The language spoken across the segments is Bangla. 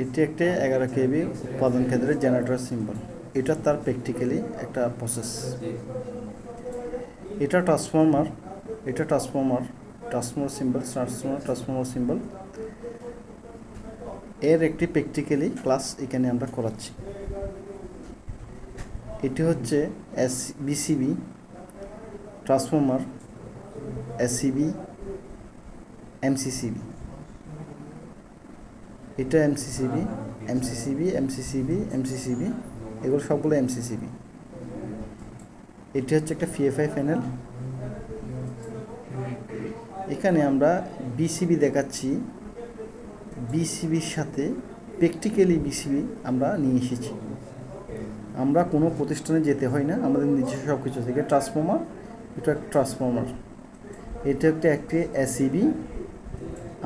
এটি একটি এগারো কেবি উৎপাদন কেন্দ্রের জেনারেটর সিম্বল এটা তার প্র্যাকটিক্যালি একটা প্রসেস এটা ট্রান্সফর্মার এটা transformer transformer symbol transformer transformer symbol এর একটি প্র্যাকটিক্যালি ক্লাস এখানে আমরা করাচ্ছি। এটি হচ্ছে S BCB transformer SCB MCCB এটা এমসিসিবি এমসিসিবি এমসিসিবি এমসিসিবি এগুলো সবগুলো এমসিসিবি এটি হচ্ছে একটা ফিএফআই প্যানেল এখানে আমরা বিসিবি দেখাচ্ছি। বিসিবির সাথে প্র্যাকটিক্যালি বিসিবি আমরা নিয়ে এসেছি। আমরা কোনো প্রতিষ্ঠানে যেতে হয় না, আমাদের নিজস্ব সব কিছু থেকে ট্রান্সফর্মার এটা একটা ট্রান্সফর্মার এটা একটা একটি এসিবি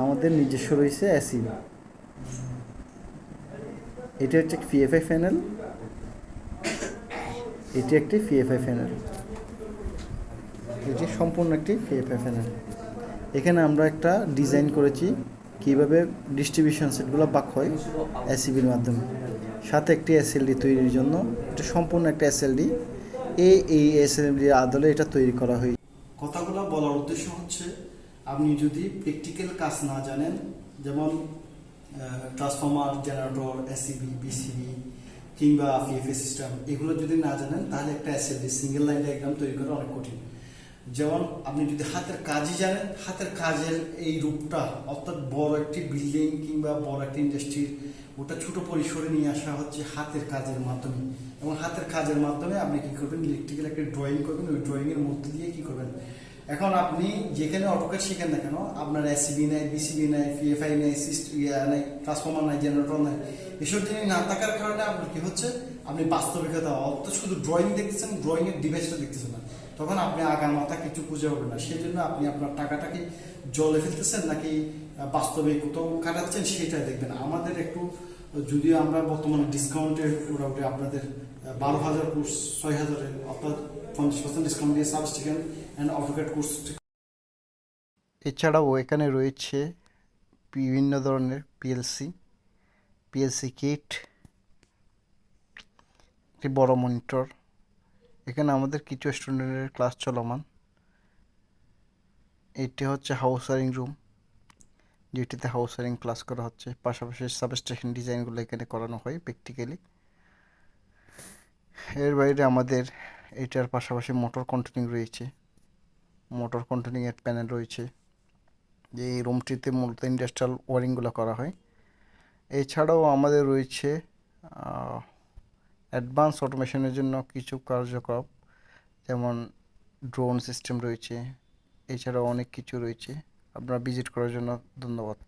আমাদের নিজস্ব রয়েছে এসিবি এটা হচ্ছে পিএফআই ফ্যানেল। এটি একটি পিএফআই ফ্যানেল। এটি সম্পূর্ণ একটি পিএফআই ফ্যানেল। এখানে আমরা একটা ডিজাইন করেছি কীভাবে ডিস্ট্রিবিউশন সেটগুলো বাক হয় এসিবির মাধ্যমে। সাথে একটি এসএলডি তৈরির জন্য। এটা সম্পূর্ণ একটা এসএলডি। এই এই এসএলডির আদলে এটা তৈরি করা হয়েছে কথাগুলো বলার উদ্দেশ্য হচ্ছে, আপনি যদি প্র্যাকটিক্যাল কাজ না জানেন, যেমন ট্রান্সফর্মার জেনারেটর এসিবি বিসিবি কিংবা পিএফএ সিস্টেম এগুলো যদি না জানেন, তাহলে একটা এসএলডি সিঙ্গেল লাইন ডায়াগ্রাম তৈরি করা অনেক কঠিন। যেমন আপনি যদি হাতের কাজই জানেন, হাতের কাজের এই রূপটা, অর্থাৎ বড় একটি বিল্ডিং কিংবা বড় একটি ইন্ডাস্ট্রির ওটা ছোট পরিসরে নিয়ে আসা হচ্ছে হাতের কাজের মাধ্যমে। এবং হাতের কাজের মাধ্যমে আপনি কি করবেন? ইলেকট্রিক্যাল একটা ড্রয়িং করবেন, ওই ড্রয়িংয়ের মধ্যে দিয়ে কি করবেন? এখন আপনি যেখানে অটোকেট শিখেন না কেন? আপনার এসিবি নাই বিসিবি নাই পিএফআই নাই নাই ট্রান্সফর্মার নাই জেনারেটর নাই, এসব জিনিস না থাকার কারণে আপনার কি হচ্ছে? আপনি বাস্তবিকতা, অর্থ শুধু ড্রয়িং দেখতেছেন ড্রয়িং এর ডিভাইসটা দেখতেছেন না। তখন আপনি আগার মাথা কিছু খুঁজে হবে না। সেই জন্য আপনি আপনার টাকাটা কি জলে ফেলতেছেন নাকি বাস্তবে কোথাও কাটাচ্ছেন সেটাই দেখবেন। আমাদের একটু, যদিও আমরা বর্তমানে ডিসকাউন্টের মোটামুটি আপনাদের বারো হাজার কোর্স, ছয় হাজারের অর্থাৎ পঞ্চাশ পার্সেন্ট ডিসকাউন্ট দিয়ে সাবস্টিকেন অ্যান্ড অটোকেট কোর্স এছাড়াও এখানে রয়েছে বিভিন্ন ধরনের পিএলসি পিএলসি কিট একটি বড় মনিটর এখানে আমাদের কিছু স্টুডেন্টের ক্লাস চলমান। এটি হচ্ছে হাউস ওয়ারিং রুম যেটিতে হাউস ওয়ারিং ক্লাস করা হচ্ছে। পাশাপাশি সাবস্টেশন ডিজাইনগুলো এখানে করানো হয় প্র্যাকটিক্যালি এর বাইরে আমাদের এটার পাশাপাশি মোটর কন্ট্রোলিং রয়েছে। মোটর কন্ট্রোলিংয়ের প্যানেল রয়েছে। যে এই রুমটিতে মূলত ইন্ডাস্ট্রিয়াল ওয়ারিংগুলো করা হয়। এছাড়াও আমাদের রয়েছে অ্যাডভান্স অটোমেশনের জন্য কিছু কার্যকলাপ, যেমন ড্রোন সিস্টেম রয়েছে। এছাড়াও অনেক কিছু রয়েছে। আপনারা ভিজিট করার জন্য ধন্যবাদ।